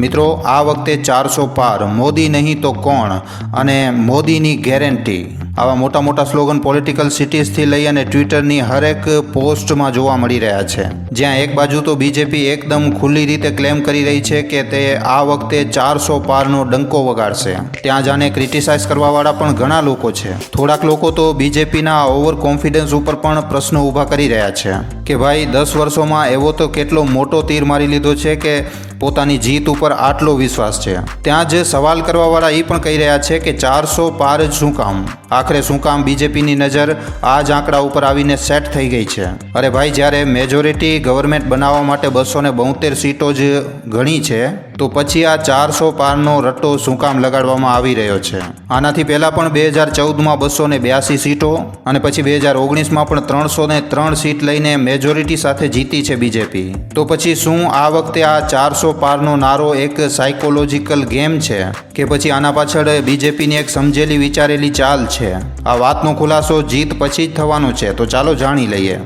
મિત્રો આ વખતે ચારસો પાર. મોદી નહીં તો કોણ? અને મોદીની ગેરંટી? આવા મોટા મોટા સ્લોગન પોલિટિકલ સિટીઝથી લઈ અને ટ્વિટરની હરેક પોસ્ટમાં જોવા મળી રહ્યા છે. જ્યાં એક બાજુ તો બીજેપી એકદમ ખુલ્લી રીતે ક્લેમ કરી રહી છે કે તે આ વખતે ચારસો પારનો ડંકો વગાડશે. ત્યાં જાણે ક્રિટિસાઇઝ કરવાવાળા પણ ઘણા લોકો છે. થોડાક લોકો તો બીજેપીના ઓવર કોન્ફિડન્સ ઉપર પણ પ્રશ્નો ઊભા કરી રહ્યા છે કે ભાઈ, દસ વર્ષોમાં એવો તો કેટલો મોટો તીર મારી લીધો છે કે પોતાની જીત ઉપર આટલો વિશ્વાસ છે. ત્યાં જે સવાલ કરવાવાળા એ પણ કહી રહ્યા છે કે ચારસો પાર જ શું કામ? આખરે શું કામ બીજેપીની નજર આ જ આંકડા ઉપર આવીને સેટ થઈ ગઈ છે? અરે ભાઈ, જ્યારે મેજોરિટી ગવર્મેન્ટ બનાવવા માટે બસો ને સીટો જ ઘણી છે તો પછી આ ચારસો પારનો રટ્ટો શું કામ લગાડવામાં આવી રહ્યો છે? આનાથી પહેલાં પણ બે હજાર ચૌદમાં બસો ને બ્યાસી સીટો અને પછી બે હજાર ઓગણીસમાં પણ ત્રણસો ને ત્રણ સીટ લઈને મેજોરિટી સાથે જીતી છે બીજેપી તો પછી શું આ વખતે આ ચારસો પારનો નારો એક સાયકોલોજીકલ ગેમ છે કે પછી આના પાછળ બીજેપીની એક સમજેલી વિચારેલી ચાલ છે? આ વાતનો ખુલાસો જીત પછી જ થવાનો છે, તો ચાલો જાણી લઈએ.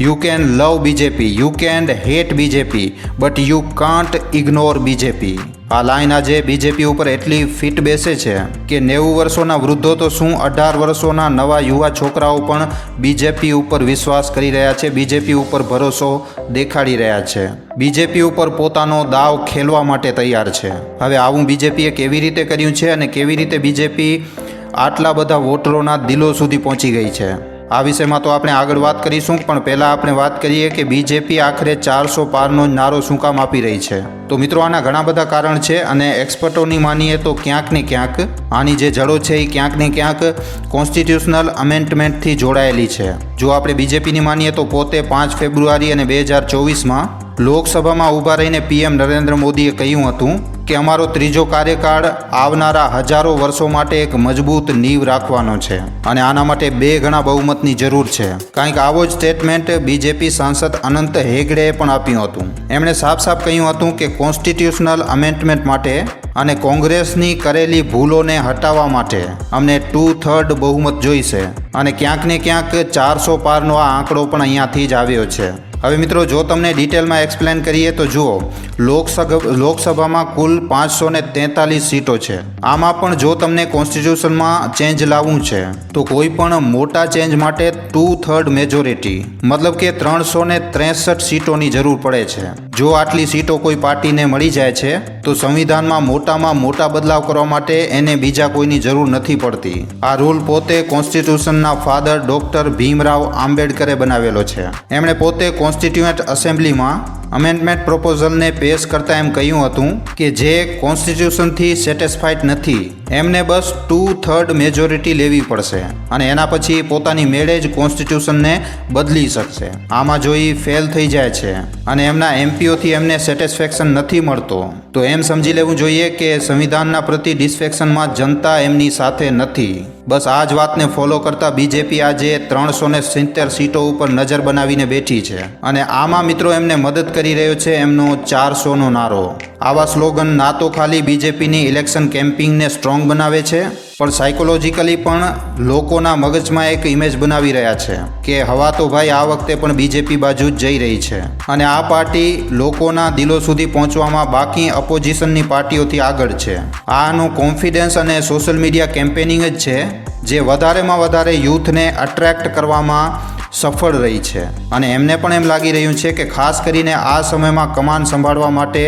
You can love BJP you can hate BJP but you can't ignore BJP આ લાઈન આજે બીજેપી ઉપર એટલી ફિટ બેસે છે કે નેવું વર્ષોના વૃદ્ધો તો શું અઢાર વર્ષોના નવા યુવા છોકરાઓ પણ બીજેપી ઉપર વિશ્વાસ કરી રહ્યા છે બીજેપી ઉપર ભરોસો દેખાડી રહ્યા છે. બીજેપી ઉપર પોતાનો દાવ ખેલવા માટે તૈયાર છે. હવે આવું બીજેપીએ કેવી રીતે કર્યું છે અને કેવી રીતે બીજેપી આટલા બધા વોટરોના દિલો સુધી પહોંચી ગઈ છે? આ વિષયમાં તો આપણે આગળ વાત કરીશું, પણ પહેલાં આપણે વાત કરીએ કે બીજેપી આખરે ચારસો પારનો નારો શું કામ આપી રહી છે? તો મિત્રો, આના ઘણા બધા કારણ છે અને એક્સપર્ટોની માનીએ તો ક્યાંક ને ક્યાંક, આની જે જડો છે એ ક્યાંક ને ક્યાંક કોન્સ્ટિટ્યુશનલ અમેન્ડમેન્ટથી જોડાયેલી છે. જો આપણે બીજેપીની માનીએ તો પોતે પાંચ ફેબ્રુઆરી અને બે હજાર ચોવીસમાં લોકસભામાં ઊભા રહીને પીએમ નરેન્દ્ર મોદીએ કહ્યું હતું કે અમારો ત્રીજો કાર્યકાળ આવનારા હજારો વર્ષો માટે એક મજબૂત નીવ રાખવાનો છે અને આના માટે બે ગણા બહુમતની જરૂર છે. કંઈક આવો જ સ્ટેટમેન્ટ બીજેપી સાંસદ અનંત હેગડેએ પણ આપ્યું હતું. એમણે સાફ સાફ કહ્યું હતું કે કોન્સ્ટિટ્યુશનલ અમેન્ડમેન્ટ માટે અને કોંગ્રેસની કરેલી ભૂલોને હટાવવા માટે અમને ટુ થર્ડ બહુમત જોઈશે અને ક્યાંક ને ક્યાંક ચારસો પારનો આ આંકડો પણ અહીંયાથી જ આવ્યો છે. હવે મિત્રો, જો તમને ડિટેલમાં એક્સપ્લેન કરીએ તો જુઓ, લોકસભા, લોકસભામાં કુલ પાંચસો ને તેતાલીસ સીટો છે. આમાં પણ જો તમને કોન્સ્ટિટ્યુશનમાં ચેન્જ લાવવું છે, તો કોઈ પણ મોટા ચેન્જ માટે ટુ થર્ડ મેજોરિટી મતલબ કે ત્રણસો ને ત્રેસઠ સીટોની જરૂર પડે છે. જો આટલી સીટો કોઈ પાર્ટીને મળી જાય છે, તો સંવિધાનમાં મોટામાં મોટા બદલાવ કરવા માટે એને બીજા કોઈની જરૂર નથી પડતી. આ રૂલ પોતે કોન્સ્ટિટ્યુશનના ફાધર ડોક્ટર ભીમરાવ આંબેડકરે બનાવેલો છે. એમણે પોતે કોન્સ્ટિટ્યુએન્ટ એસેમ્બલીમાં અમેન્ડમેન્ટ પ્રોપોઝલને પેશ કરતા એમ કહ્યું હતું કે જે કોન્સ્ટિટ્યુશનથી સેટિસ્ફાઈડ નથી, એમને બસ ટુ થર્ડ મેજોરિટી લેવી પડશે અને એના પછી પોતાની મેળે જ કોન્સ્ટિટ્યુશનને બદલી શકશે. આમાં જોઈ ફેલ થઈ જાય છે અને એમના એમપીઓથી એમને સેટિસ્ફેક્શન નથી મળતો. તો એમ સમજી લેવું જોઈએ કે સંવિધાનના પ્રતિ ડિસ્ફેક્શનમાં જનતા એમની સાથે નથી. બસ આ જ વાતને ફોલો કરતા બીજેપી આજે ત્રણસો ને સિત્તેર સીટો ઉપર નજર બનાવીને બેઠી છે. અને આમાં મિત્રો એમને મદદ કરી રહ્યો છે એમનો ચારસોનો નારો. આવા સ્લોગન ના તો ખાલી બીજેપીની ઇલેક્શન કેમ્પિંગને સ્ટ્રોંગ બનાવે છે? પણ સાયકોલોજીકલી પણ લોકોના મગજમાં એક ઇમેજ બનાવી રહ્યા છે કે હવા તો ભાઈ આ વખતે પણ બીજેપી બાજુ જ જઈ રહી છે. અને આ પાર્ટી લોકોના દિલો સુધી પહોંચવામાં બાકી અપોઝિશનની પાર્ટીઓથી આગળ છે. આનું કોન્ફિડન્સ અને સોશિયલ મીડિયા કેમ્પેનિંગ જ છે, જે વધારેમાં વધારે યુથને અટ્રેક્ટ કરવામાં સફળ રહી છે. અને એમને પણ એમ લાગી રહ્યું છે કે ખાસ કરીને આ સમયમાં કમાન સંભાળવા માટે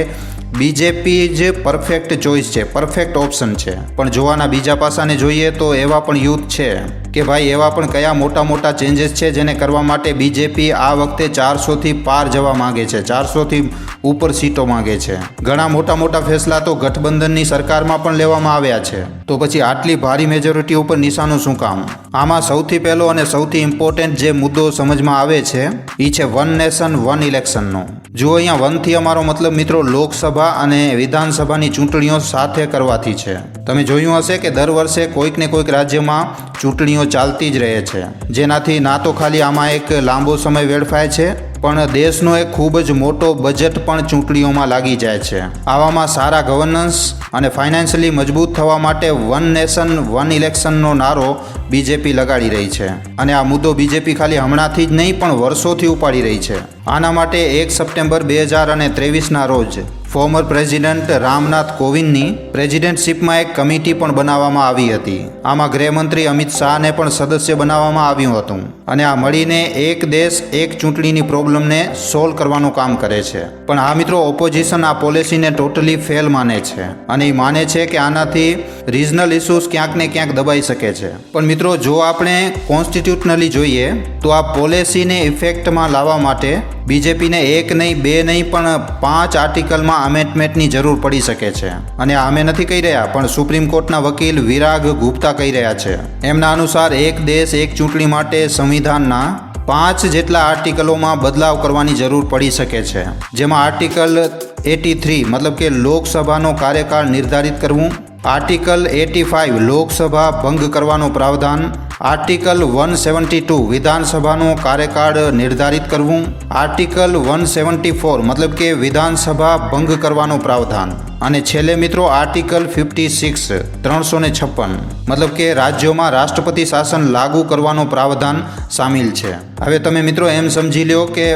બીજેપી જ પરફેક્ટ ચોઇસ છે પરફેક્ટ ઓપ્શન છે. પણ જોવાના બીજા પાસાને જોઈએ તો એવા પણ યુથ છે કે ભાઈ એવા પણ કયા મોટા મોટા ચેન્જીસ છે જેને કરવા માટે બીજેપી આ વખતે ચારસોથી પાર જવા માગે છે ચારસોથી ઉપર સીટો માંગે છે. ઘણા મોટા મોટા ફેસલા તો ગઠબંધનની સરકારમાં પણ લેવામાં આવ્યા છે. તો પછી આટલી ભારી મેજોરિટી ઉપર નિશાનું શું કામ? આમાં સૌથી પહેલો અને સૌથી ઇમ્પોર્ટન્ટ જે મુદ્દો સમજમાં આવે છે એ છે વન નેશન વન ઇલેક્શનનો જો અહીંયા વનથી અમારો મતલબ મિત્રો લોકસભા અને વિધાનસભાની ચૂંટણીઓ સાથે કરવાથી છે. તમે જોયું હશે કે દર વર્ષે કોઈક ને કોઈક રાજ્યમાં ચૂંટણીઓ ચાલતી જ રહે છે. જેનાથી ના તો ખાલી આમાં એક લાંબો સમય વેડફાય છે પણ દેશનો એક ખૂબ જ મોટો બજેટ પણ ચૂંટણીઓમાં લાગી જાય છે. આવામાં સારા ગવર્નન્સ અને ફાઇનાન્શિયલી મજબૂત થવા માટે વન નેશન વન ઇલેક્શનનો નારો બીજેપી લગાડી રહી છે. અને આ મુદ્દો બીજેપી ખાલી હમણાંથી જ નહીં, પણ વર્ષોથી ઉપાડી રહી છે. આના માટે એક સપ્ટેમ્બર બે હજાર અને ત્રેવીસના રોજ ફોર્મર પ્રેસિડેન્ટ રામનાથ કોવિંદની પ્રેસિડેન્ટશીપમાં એક કમિટી પણ બનાવવામાં આવી હતી. આમાં ગૃહમંત્રી અમિત શાહને પણ સદસ્ય બનાવવામાં આવ્યું હતું અને આ મળીને એક દેશ એક ચૂંટણીની પ્રોબ્લેમને સોલ્વ કરવાનું કામ કરે છે. પણ આ મિત્રો, ઓપોઝિશન આ પોલિસીને ટોટલી ફેલ માને છે અને એ માને છે કે આનાથી રિજનલ ઇસ્યુઝ ક્યાંક ને ક્યાંક દબાઈ શકે છે. પણ મિત્રો, જો આપણે કોન્સ્ટિટ્યુશનલી જોઈએ, તો આ પોલિસીને ઇફેક્ટમાં લાવવા માટે બીજેપીને એક નહીં, બે નહીં પણ પાંચ આર્ટિકલમાં અમેન્ડમેન્ટની જરૂર પડી શકે છે. અને અમે નથી કહી રહ્યા, પણ સુપ્રીમ કોર્ટના વકીલ વિરાગ ગુપ્તા કહી રહ્યા છે. એમના અનુસાર એક દેશ એક ચૂંટણી માટે સંવિધાનના પાંચ જેટલા આર્ટિકલોમાં બદલાવ કરવાની જરૂર પડી શકે છે. જેમાં આર્ટિકલ એટી થ્રી, મતલબ કે લોકસભાનો કાર્યકાળ નિર્ધારિત કરવું આર્ટિકલ એટી ફાઇવ લોકસભા ભંગ કરવાનું પ્રાવધાન, આર્ટિકલ વન સેવન્ટી ટુ વિધાનસભાનો કાર્યકાળ નિર્ધારિત કરવું, આર્ટિકલ વન સેવન્ટી ફોર મતલબ કે વિધાનસભા ભંગ કરવાનું પ્રાવધાન. અને છેલ્લે મિત્રો આર્ટિકલ ફિફ્ટી સિક્સ ત્રણસો ને છપ્પન મતલબ કે રાજ્યોમાં રાષ્ટ્રપતિ શાસન લાગુ કરવાનું પ્રાવધાન સામેલ છે. હવે તમે મિત્રો એમ સમજી લો કે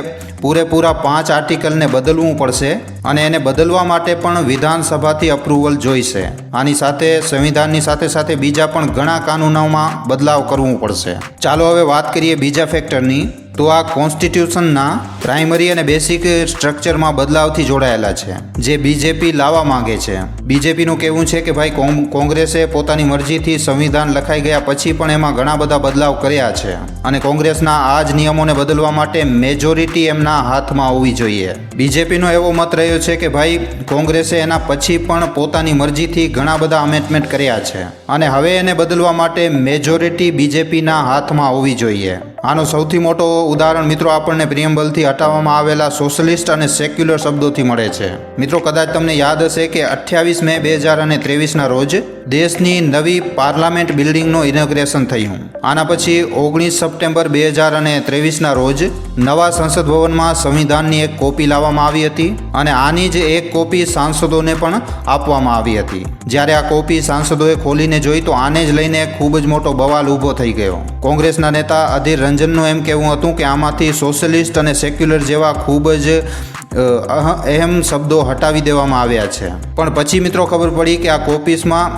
પૂરેપૂરા પાંચ આર્ટિકલને બદલવું પડશે. અને એને બદલવા માટે પણ વિધાનસભાથી અપ્રુવલ જોઈશે. આની સાથે સંવિધાનની સાથે સાથે બીજા પણ ઘણા કાનૂનોમાં બદલાવ કરવું પડશે. ચાલો હવે વાત કરીએ બીજા ફેક્ટરની તો આ કોન્સ્ટિટ્યુશનના પ્રાઇમરી અને બેસિક સ્ટ્રક્ચરમાં બદલાવથી જોડાયેલા છે, જે બીજેપી લાવવા માંગે છે. બીજેપીનું કહેવું છે કે ભાઈ કોંગ્રેસે પોતાની મરજીથી સંવિધાન લખાઈ ગયા પછી પણ એમાં ઘણા બધા બદલાવ કર્યા છે અને કોંગ્રેસના આ જ નિયમોને બદલવા માટે મેજોરિટી એમના હાથમાં હોવી જોઈએ. બીજેપીનો એવો મત રહ્યો છે કે ભાઈ, કોંગ્રેસે એના પછી પણ પોતાની મરજીથી ઘણા બધા અમેન્ડમેન્ટ કર્યા છે અને હવે એને બદલવા માટે મેજોરિટી બીજેપીના હાથમાં હોવી જોઈએ. આનો સૌથી મોટો ઉદાહરણ મિત્રો આપણને પ્રિયમ્બલથી હટાવવામાં આવેલા સોશિયલિસ્ટ અને સેક્યુલર શબ્દોથી મળે છે. મિત્રો કદાચ તમને યાદ હશે કે અઠ્યાવીસ મે બે હજાર અને ત્રેવીસના રોજ દેશની નવી પાર્લામેન્ટ બિલ્ડિંગનું ઇનોગ્રેશન થયું. આના પછી ઓગણીસ સપ્ટેમ્બર બે હજાર અને ત્રેવીસના રોજ નવા સંસદ ભવનમાં સંવિધાનની એક કોપી લાવવામાં આવી હતી અને આની જ એક કોપી સાંસદોને પણ આપવામાં આવી હતી. જ્યારે આ કોપી સાંસદોએ ખોલીને જોઈ તો આને જ લઈને ખૂબ જ મોટો બવાલ ઊભો થઈ ગયો. કોંગ્રેસના નેતા અધીર રંજનનું એમ કહેવું હતું કે આમાંથી સોશિયલિસ્ટ અને સેક્યુલર જેવા ખૂબ જ અહેમ શબ્દો હટાવી દેવામાં આવ્યા છે. પણ પછી મિત્રો ખબર પડી કે આ કોપીસમાં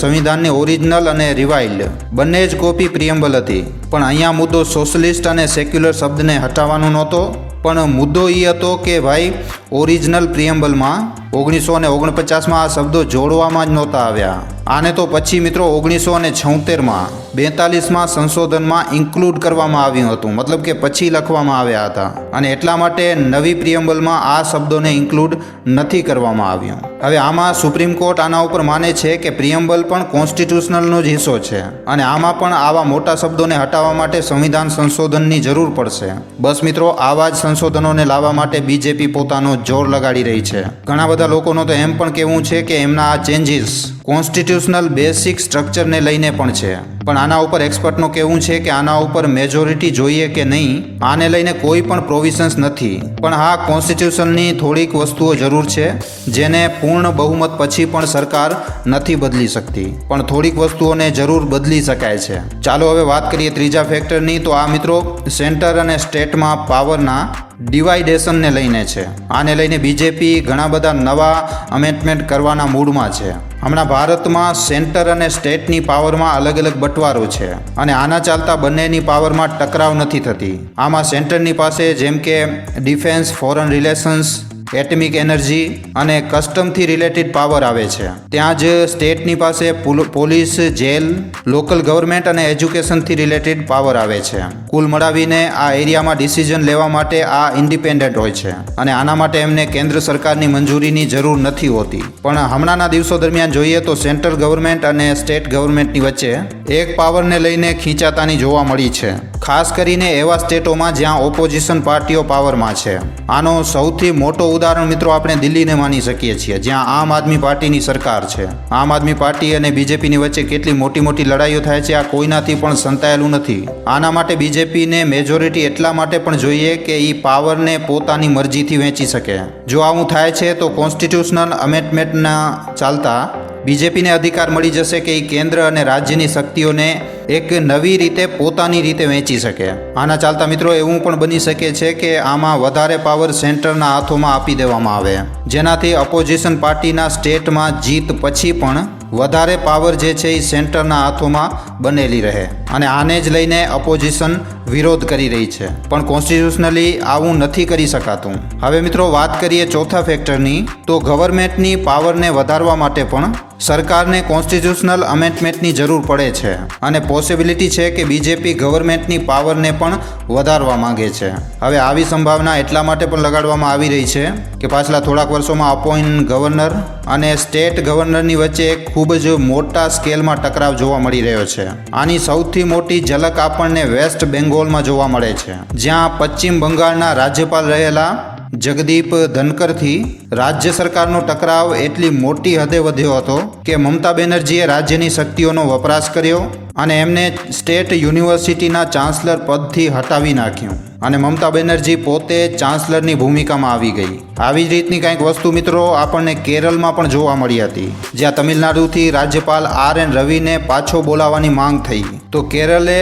સંવિધાનની ઓરિજિનલ અને રિવાઇલ્ડ. બંને જ કોપી પ્રિયમ્બલ હતી. પણ અહીંયા મુદ્દો સોશિયલિસ્ટ અને સેક્યુલર શબ્દને હટાવવાનો નહોતો. પણ મુદ્દો એ હતો કે ભાઈ, ઓરિજિનલ પ્રિયમ્બલમાં ઓગણીસો અને ઓગણપચાસમાં આ શબ્દો જોડવામાં જ નહોતા આવ્યા. આને તો પછી મિત્રો ઓગણીસો અને છોતેરમાં બેતાલીસમાં સંશોધનમાં ઇન્ક્લુડ કરવામાં આવ્યું હતું. મતલબ કે પછી લખવામાં આવ્યા હતા. અને એટલા માટે નવી પ્રિયમ્બલમાં આ શબ્દોને ઇન્ક્લુડ નથી કરવામાં આવ્યું. હવે આમાં સુપ્રીમ કોર્ટ આના ઉપર માને છે કે પ્રિયમ્બલ પણ કોન્સ્ટિટ્યુશનલનો જ હિસ્સો છે. અને આમાં પણ આવા મોટા શબ્દોને હટાવવા માટે સંવિધાન સંશોધનની જરૂર પડશે. બસ મિત્રો, આવા જ સંશોધનોને લાવવા માટે બીજેપી પોતાનો જોર લગાડી રહી છે. ઘણા બધા લોકોનો તો એમ પણ કહેવું છે કે એમના આ ચેન્જીસ કોન્સ્ટિટ્યુશનલ બેસિક સ્ટ્રક્ચરને લઈને પણ છે. પણ આના ઉપર એક્સપર્ટનું કહેવું છે કે આના ઉપર મેજોરિટી જોઈએ કે નહીં, આને લઈને કોઈ પણ પ્રોવિઝન્સ નથી. પણ હા કોન્સ્ટિટ્યુશનની થોડીક વસ્તુઓ જરૂર છે, જેને પૂર્ણ બહુમત પછી પણ સરકાર નથી બદલી શકતી. પણ થોડીક વસ્તુઓને જરૂર બદલી શકાય છે. ચાલો હવે વાત કરીએ ત્રીજા ફેક્ટરની તો આ મિત્રો સેન્ટર અને સ્ટેટમાં પાવરના ડિવાઇડેશનને લઈને છે. આને લઈને બીજેપી ઘણા બધા નવા અમેન્ડમેન્ટ કરવાના મૂડમાં છે. હમણાં ભારતમાં સેન્ટર અને સ્ટેટની પાવરમાં અલગ અલગ બટવારો છે અને આના ચાલતા બંનેની પાવરમાં ટકરાવ નથી થતી. આમાં સેન્ટરની પાસે જેમ કે defence, foreign relations atomic energy અને કસ્ટમથી રિલેટેડ પાવર આવે છે. ત્યાં જ સ્ટેટની પાસે પુલ- પોલીસ, જેલ, લોકલ ગવર્મેન્ટ અને એજ્યુકેશનથી રિલેટેડ પાવર આવે છે. કુલ મળાવીને આ એરિયામાં ડિસિઝન લેવા માટે આ ઇન્ડિપેન્ડન્ટ હોય છે અને આના માટે એમને કેન્દ્ર સરકારની મંજૂરીની જરૂર નથી હોતી. પણ હમણાંના દિવસો દરમિયાન જોઈએ તો સેન્ટ્રલ ગવર્મેન્ટ અને સ્ટેટ ગવર્મેન્ટની વચ્ચે એક પાવરને લઈને ખીંચાતાની જોવા મળી છે. ખાસ કરીને એવા સ્ટેટોમાં જ્યાં ઓપોઝિશન પાર્ટીઓ પાવરમાં છે. આનો સૌથી મોટો ઉદાહરણ મિત્રો આપણે દિલ્હીને માની શકીએ છીએ, જ્યાં આમ આદમી પાર્ટીની સરકાર છે. આમ આદમી પાર્ટી અને બીજેપીની વચ્ચે કેટલી મોટી મોટી લડાઈઓ થાય છે, આ કોઈનાથી પણ સંતાયેલું નથી. આના માટે બીજેપીને મેજોરિટી એટલા માટે પણ જોઈએ કે એ પાવરને પોતાની મરજીથી વહેંચી શકે. જો આવું થાય છે, તો કોન્સ્ટિટ્યુશનલ અમેન્ડમેન્ટના ચાલતા બીજેપીને અધિકાર મળી જશે કે એ કેન્દ્ર અને રાજ્યની શક્તિઓને એક નવી રીતે પોતાની રીતે વેચી શકે. આના ચાલતા મિત્રો એવું પણ બની શકે છે કે આમાં વધારે પાવર સેન્ટરના હાથોમાં આપી દેવામાં આવે. જેનાથી અપોઝિશન પાર્ટીના સ્ટેટમાં જીત પછી પણ વધારે પાવર જે છે એ સેન્ટરના હાથોમાં બનેલી રહે. અને આને જ લઈને અપોઝિશન વિરોધ કરી રહી છે. પણ કોન્સ્ટિટ્યુશનલી આવું નથી કરી શકાતું. હવે મિત્રો વાત કરીએ ચોથા ફેક્ટરની તો ગવર્મેન્ટની પાવરને વધારવા માટે પણ સરકારને કોન્સ્ટિટ્યુશનલ અમેન્ડમેન્ટની જરૂર પડે છે. અને પોસિબિલિટી છે કે બીજેપી ગવર્મેન્ટની પાવરને પણ વધારવા માંગે છે. હવે આવી સંભાવના એટલા માટે પણ લગાડવામાં આવી રહી છે કે પાછલા થોડાક વર્ષોમાં અપોઇન્ટ ગવર્નર અને સ્ટેટ ગવર્નરની વચ્ચે ખૂબ જ મોટા સ્કેલમાં ટકરાવ જોવા મળી રહ્યો છે. આની સૌથી મોટી ઝલક આપણને વેસ્ટ બેંગોલમાં જોવા મળે છે. જ્યાં પશ્ચિમ બંગાળના રાજ્યપાલ રહેલા જગદીપ ધનકરથી રાજ્ય સરકારનો ટકરાવ એટલી મોટી હદે વધ્યો હતો કે મમતા બેનર્જીએ રાજ્યની શક્તિઓનો વપરાશ કર્યો અને એમને સ્ટેટ યુનિવર્સિટીના ચાન્સલર પદથી હટાવી નાખ્યું. અને મમતા બેનર્જી પોતે ચાન્સલરની ભૂમિકામાં આવી ગઈ. આવી જ રીતની કંઈક વસ્તુ મિત્રો આપણને કેરળમાં પણ જોવા મળી હતી. જ્યાં તમિલનાડુથી રાજ્યપાલ આર એન રવિને પાછો બોલાવવાની માંગ થઈ. તો કેરળે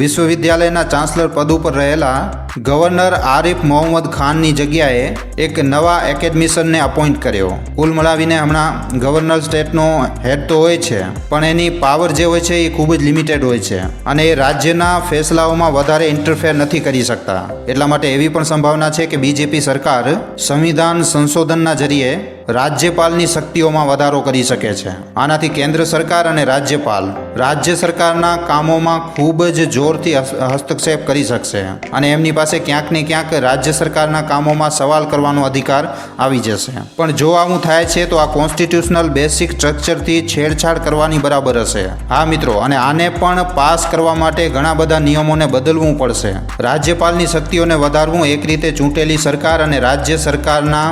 વિશ્વવિદ્યાલયના ચાન્સલર પદ ઉપર રહેલા ગવર્નર આરિફ મોહમ્મદ ખાનની જગ્યાએ એક નવા એકેડમિશનને અપોઇન્ટ કર્યો. કુલ મળાવીને હમણાં ગવર્નર સ્ટેટનો હેડ તો હોય છે, પણ એની પાવર જે હોય છે એ ખૂબ જ લિમિટેડ હોય છે. અને એ રાજ્યના ફેસલાઓમાં વધારે ઇન્ટરફેર નથી કરી શકતા. એટલા માટે એવી પણ સંભાવના છે કે બીજેપી સરકાર સંવિધાન સંશોધનના જરીએ રાજ્યપાલની શક્તિઓમાં વધારો કરી શકે છે. આનાથી કેન્દ્ર સરકાર અને રાજ્યપાલ રાજ્ય સરકારના કામોમાં ખૂબ જ જોરથી હસ્તક્ષેપ કરી શકશે અને એમની પાસે ક્યાંક ને ક્યાંક રાજ્ય સરકારના કામોમાં સવાલ કરવાનો અધિકાર આવી જશે. પણ જો આવું થાય છે, તો આ કોન્સ્ટિટ્યુશનલ બેસિક સ્ટ્રક્ચરથી છેડછાડ કરવાની બરાબર હશે. હા, મિત્રો, અને આને પણ પાસ કરવા માટે ઘણા બધા નિયમોને બદલવું પડશે. રાજ્યપાલની શક્તિઓને વધારવું એક રીતે ચૂંટેલી સરકાર અને રાજ્ય સરકારના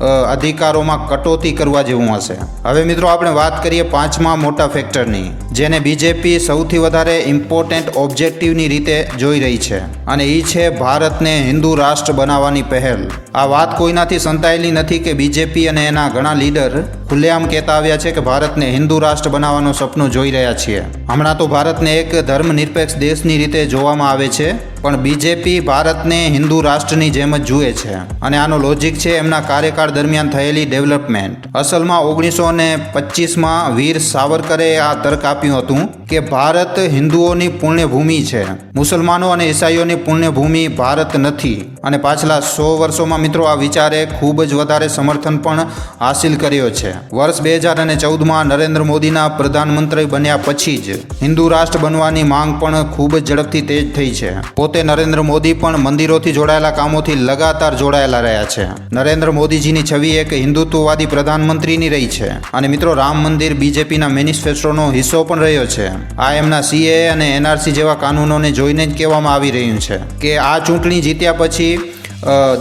અધિકારોમાં કટોતી કરવા જેવું હશે. હવે મિત્રો આપણે વાત કરીએ પાંચમા મોટા ફેક્ટરની જેને બીજેપી સૌથી વધારે ઇમ્પોર્ટન્ટ ઓબ્જેક્ટિવની રીતે જોઈ રહી છે. અને એ છે ભારતને હિન્દુ રાષ્ટ્ર બનાવવાની પહેલ. આ વાત કોઈનાથી સંતાયેલી નથી કે બીજેપી અને એના ઘણા લીડર ખુલ્લેઆમ કહેતા આવ્યા છે કે ભારતને હિન્દુ રાષ્ટ્ર બનાવવાનું સપનું જોઈ રહ્યા છીએ. હમણાં તો ભારતને એક ધર્મનિરપેક્ષ દેશની રીતે જોવામાં આવે છે, પણ બીજેપી ભારતને હિન્દુ રાષ્ટ્રની જેમ જ જુએ છે. અને આનો લોજિક છે એમના કાર્યકાળ દરમિયાન થયેલી ડેવલપમેન્ટ અસલમાં ઓગણીસો ને પચીસમાં વીર સાવરકરે આ તર્ક આપ્યું હતું કે ભારત હિન્દુઓની પુણ્યભૂમિ છે. મુસલમાનો અને ઈસાઈઓની પુણ્યભૂમિ ભારત નથી. અને પાછલા સો વર્ષોમાં મિત્રો આ વિચારે ખૂબ જ વધારે સમર્થન પણ હાસિલ કર્યો છે. વર્ષ બે હજાર અને ચૌદમાં નરેન્દ્ર મોદીના પ્રધાનમંત્રી બન્યા પછી જ હિન્દુ રાષ્ટ્ર બનવાની માંગ પણ ખૂબ જ ઝડપથી તેજ થઈ છે. પોતે નરેન્દ્ર મોદી પણ મંદિરોથી જોડાયેલા કામોથી લગાતાર જોડાયેલા રહ્યા છે. નરેન્દ્ર મોદીજીની છબી એક હિન્દુત્વવાદી પ્રધાનમંત્રીની રહી છે અને મિત્રો રામ મંદિર બીજેપીના મેનિફેસ્ટોનો હિસ્સો પણ રહ્યો છે. આ એમના સીએ અને એનઆરસી જેવા કાનૂનોને જોઈને જ કહેવામાં આવી રહ્યું છે કે આ ચૂંટણી જીત્યા પછી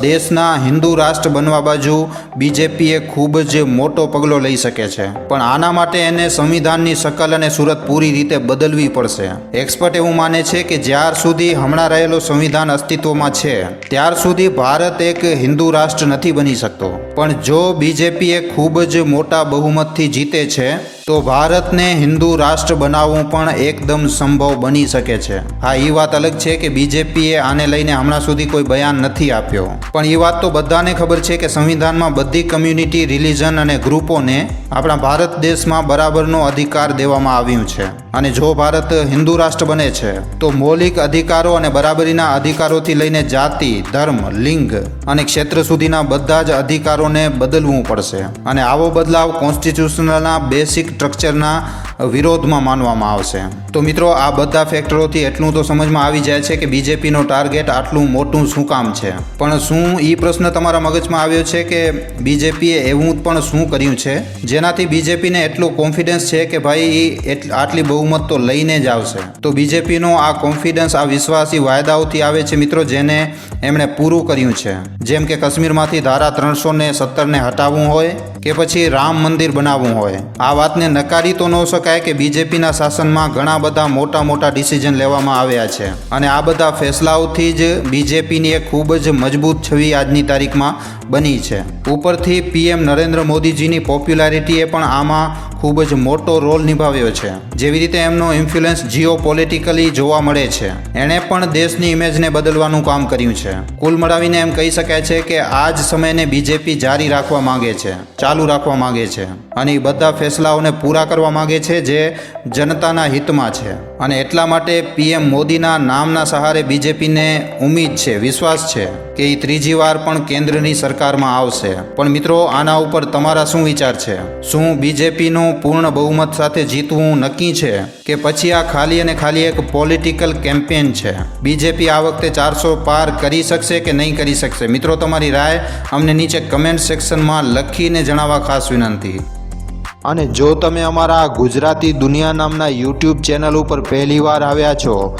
દેશના હિન્દુ રાષ્ટ્ર બનવા બાજુ બીજેપીએ ખૂબ જ મોટો પગલો લઈ શકે છે. પણ આના માટે એને સંવિધાનની શકલ અને સુરત પૂરી રીતે બદલવી પડશે. એક્સપર્ટ એવું માને છે કે જ્યાર સુધી હમણાં રહેલો સંવિધાન અસ્તિત્વમાં છે, ત્યાર સુધી ભારત એક હિન્દુ રાષ્ટ્ર નથી બની શકતો. પણ જો બીજેપીએ ખૂબ જ મોટા બહુમતથી જીતે છે તો ભારતને હિન્દુ રાષ્ટ્ર બનાવવું પણ એકદમ સંભવ બની શકે છે. હા એ વાત અલગ છે કે બીજેપીએ આને લઈને હમણાં સુધી કોઈ બયાન નથી આપ્યો. પણ એ વાત તો બધાને ખબર છે કે સંવિધાનમાં બધી કમ્યુનિટી, રિલિજન અને ગ્રુપોને આપણા ભારત દેશમાં બરાબરનો અધિકાર દેવામાં આવ્યું છે. અને જો ભારત હિન્દુ રાષ્ટ્ર બને છે, તો મૌલિક અધિકારો અને બરાબરીના અધિકારોથી લઈને જાતિ, ધર્મ, લિંગ અને ક્ષેત્ર સુધીના બધા જ અધિકારોને બદલવું પડશે. અને આવો બદલાવ કોન્સ્ટિટ્યુશનલના બેસિક સ્ટ્રક્ચરના વિરોધમાં માનવામાં આવશે. તો મિત્રો, આ બધા ફેક્ટરોથી એટલું તો સમજમાં આવી જાય છે કે બીજેપીનો ટાર્ગેટ આટલું મોટું શું કામ છે? પણ શું એ પ્રશ્ન તમારા મગજમાં આવ્યો છે કે બીજેપીએ એવું પણ શું કર્યું છે? જેનાથી બીજેપીને એટલું કોન્ફિડન્સ છે કે ભાઈ એ આટલી આટલી બહુમત તો લઈને જ આવશે. તો બીજેપીનો આ કોન્ફિડન્સ આ વિશ્વાસી વાયદાઓથી આવે છે મિત્રો, જેને એમણે પૂરું કર્યું છે. જેમ કે કાશ્મીરમાંથી ધારા ત્રણસો ને સત્તરને હટાવવું હોય કે પછી રામ મંદિર બનાવવું હોય. આ વાતને નકારી તો ન શકાય કે બીજેપીના શાસનમાં ઘણા બધા મોટા મોટા ડિસિઝન લેવામાં આવ્યા છે. અને આ બધા ફેસલાઓથી જ બીજેપીની એક ખૂબ જ મજબૂત છવી આજની તારીખમાં બની છે. ઉપરથી પીએમ નરેન્દ્ર મોદીજીની પોપ્યુલારિટીએ પણ આમાં ખૂબ જ મોટો રોલ નિભાવ્યો છે. જેવી રીતે એમનો ઇન્ફ્લુઅન્સ જીઓ પોલિટિકલી જોવા મળે છે. એણે પણ દેશની ઇમેજને બદલવાનું કામ કર્યું છે. કુલ મળાવીને એમ કહી શકાય છે કે આ જ સમયને બીજેપી જારી રાખવા માંગે છે, ચાલુ રાખવા માંગે છે અને એ બધા ફેસલાઓને પૂરા કરવા માંગે છે જે જનતાના હિતમાં છે. અને એટલા માટે પીએમ મોદીના નામના સહારે બીજેપીને ઉમ્મીદ છે, વિશ્વાસ છે કે એ ત્રીજી વાર પણ કેન્દ્રની સરકારમાં આવશે. પણ મિત્રો, આના ઉપર તમારા શું વિચાર છે? શું બીજેપીનું પૂર્ણ બહુમત સાથે જીતવું નક્કી છે કે પછી આ ખાલી અને ખાલી એક પોલિટિકલ કેમ્પેન છે. બીજેપી આ વખતે ચારસો પાર કરી શકશે કે નહીં કરી શકશે? મિત્રો, તમારી રાય અમને નીચે કમેન્ટ સેક્શનમાં લખીને જણાવવા ખાસ વિનંતી. અને જો તમે અમારા ગુજરાતી દુનિયા નામના યુટ્યુબ ચેનલ ઉપર પહેલીવાર આવ્યા છો